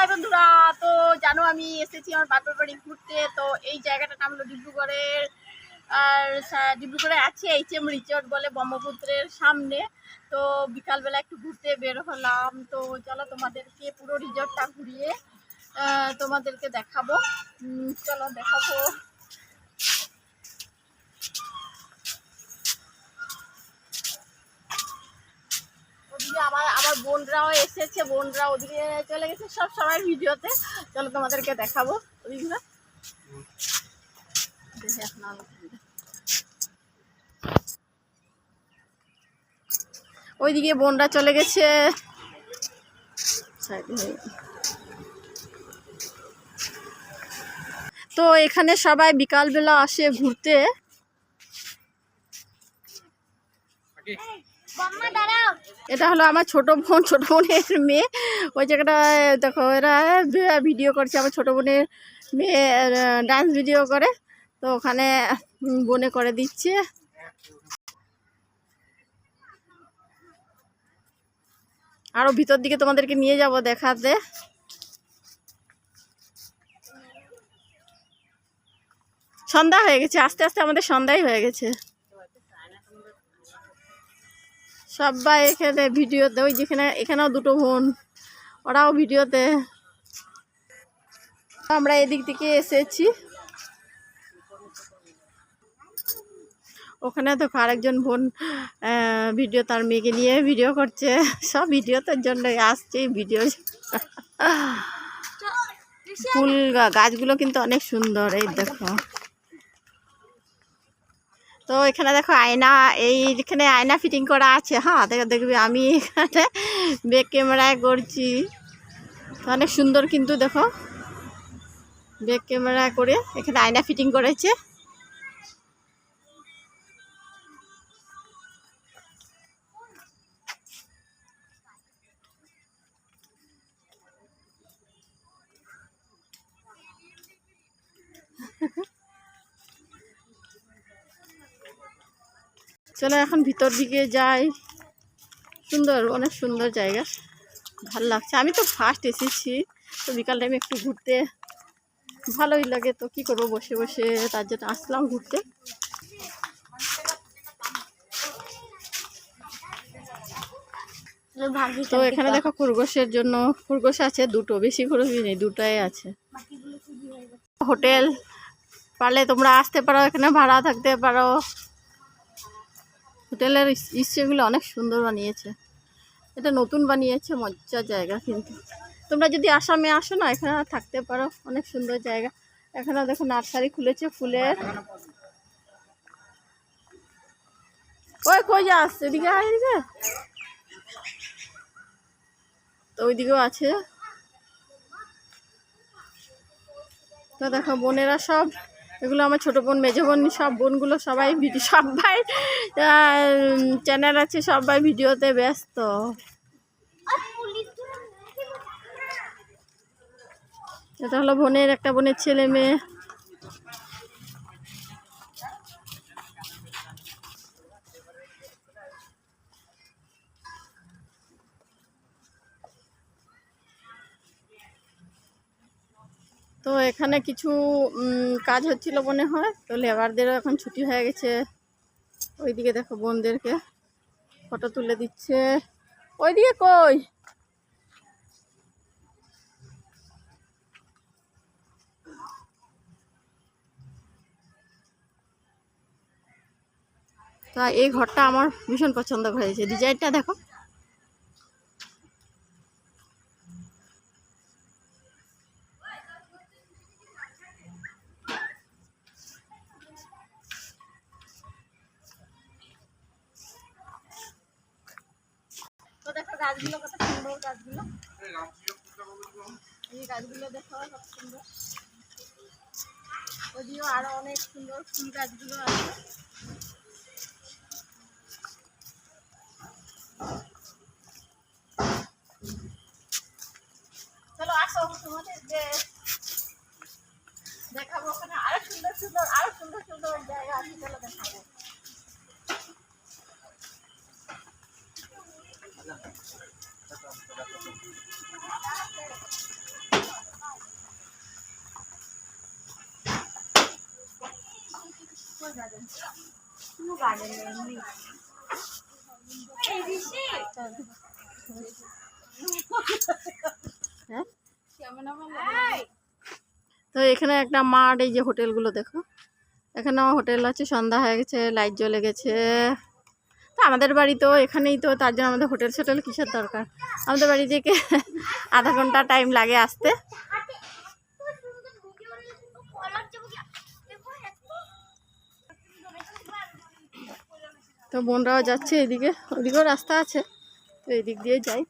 High বন্ধুরা, তো জানো আমি এসেছি আমার বাপের বাড়ি ঘুরতে। তো এই জায়গাটার নাম হলো ডিব্রুগড়ের, আর ডিব্রুগড়ে আছে এইচ এম রিচার্ড বলে ব্রহ্মপুত্রের সামনে। তো বিকালবেলা একটু ঘুরতে বের হলাম। তো চলো তোমাদেরকে পুরো রিজর্টটা ঘুরিয়ে তোমাদেরকে দেখাবো। চলো দেখাবো। বোনরাও এসেছে বোনরা ওদিকে চলে গেছে। সব সবাই ভিডিওতে। চলো তোমাদেরকে দেখাবো। ওইদিকে বোনরা চলে গেছে। তো এখানে সবাই বিকালবেলা আসে ঘুরতে। এটা হলো আমার ছোট বোন, ছোট বোনের মেয়ে। ওই জায়গাটায়, দেখো, এরা ভিডিও করছে, আমার ছোট বোনের মেয়ে ডান্স ভিডিও করে। তো ওখানে বনে করে দিচ্ছে। আরও ভিতর দিকে তোমাদেরকে নিয়ে যাব দেখাতে। সন্ধ্যা হয়ে গেছে, আস্তে আস্তে আমাদের সন্ধ্যাই হয়ে গেছে। সবাই এখানে ভিডিওতে ওই যেখানে এখানেও দুটো বোন ওরাও ভিডিওতে। আমরা এদিক থেকে এসেছি। ওখানে দেখো আরেকজন বোন ভিডিও তার মেয়েকে নিয়ে ভিডিও করছে। সব ভিডিওতে জন্য আসছে ভিডিও। ফুল গাছগুলো কিন্তু অনেক সুন্দর এই দেখো। তো এখানে দেখো আয়না এইখানে আয়না ফিটিং করা আছে হ্যাঁ দেখো, দেখবি আমি এখানে ব্যাক ক্যামেরায় করছি। অনেক সুন্দর কিন্তু দেখো ব্যাক ক্যামেরা করে এখানে আয়না ফিটিং করেছে। চলো এখন ভিতর দিকে যাই। সুন্দর অনেক সুন্দর জায়গা। ভালো লাগছে। আমি তো ফার্স্ট এসেছি তো বিকাল টাইমে একটু ঘুরতে। ভালোই লাগে তো কি করব বসে বসে? তার জন্য আসলাম ঘুরতে। তো এখানে দেখো খরগোশের জন্য খরগোশ আছে দুটো। বেশি খরগোশ নেই দুটোই আছে। হোটেল পারলে তোমরা আসতে পারো এখানে ভাড়া থাকতে পারো। হোটেলের ইসেগুলো অনেক সুন্দর বানিয়েছে। এটা নতুন বানিয়েছে মজার জায়গা কিন্তু। তোমরা যদি আসামে আসো না, এখানে থাকতে পারো। অনেক সুন্দর জায়গা। এখানে দেখো নার্সারি খুলেছে ফুলের। ওই কই যাস? এদিকে আয়, এদিকে। তো ওইদিকেও আছে। তো দেখো বোনেরা সব এগুলো আমার ছোটো বোন, মেজো বোন, সব বোনগুলো সবাই ভিডিও সবাই চ্যানেল আছে, সবাই ভিডিওতে ব্যস্ত। এটা হলো বোনের, একটা বোনের ছেলে মেয়ে। তো এখানে কিছু কাজ হচ্ছিল মনে হয়। তো লেবারদেরও এখন ছুটি হয়ে গেছে। ওইদিকে দেখো বোনদেরকে ফটো তুলে দিচ্ছে। ওইদিকে কই? তা এই ঘরটা আমার ভীষণ পছন্দ হয়েছে। ডিজাইনটা দেখো। গাছগুলো কত সুন্দর গাছগুলো। এই গাছগুলো দেখো, কত সুন্দর। ওদিকেও আরও অনেক সুন্দর ফুল গাছগুলো আছে। চলো আসো, তোমাদের যে দেখাবো ওখানে আরও সুন্দর সুন্দর, আরও সুন্দর সুন্দর জায়গা আছে। তো এখানে একটা মাঠ, এই যে হোটেলগুলো দেখো। এখানেও হোটেল আছে, সন্ধ্যা হয়ে গেছে, লাইট জ্বলে গেছে। তো আমাদের বাড়ি তো এখানেই তো, তার জন্য আমাদের হোটেল সোটেল কিসের দরকার? আমাদের বাড়ি থেকে আধা ঘণ্টা টাইম লাগে আসতে। তো বোনরাও যাচ্ছে এদিকে ওদিকেও রাস্তা আছে তো এদিক দিয়ে যাই।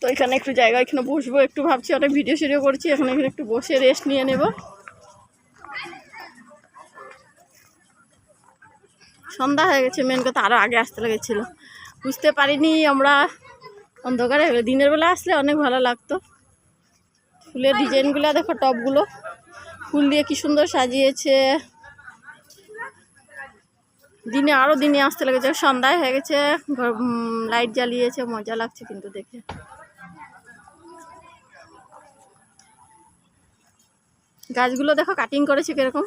তো এখানে একটু জায়গা এখানে বসবো একটু ভাবছি অনেক ভিডিও শিডিও করছি এখন এখানে একটু বসে রেস্ট নিয়ে নেব। সন্ধ্যা হয়ে গেছে মেন কথা আরও আগে আসতে লেগেছিলো। বুঝতে পারিনি আমরা অন্ধকারে দিনের বেলা আসলে অনেক ভালো লাগতো। ফুলের ডিজাইনগুলো, দেখো টপগুলো। ফুল দিয়ে কি সুন্দর সাজিয়েছে। দিনে আরও দিনে আসতে লেগেছে। সন্ধ্যায় হয়ে গেছে লাইট জ্বালিয়েছে, মজা লাগছে কিন্তু দেখে। গাছগুলো দেখো কাটিং করেছে কীরকম।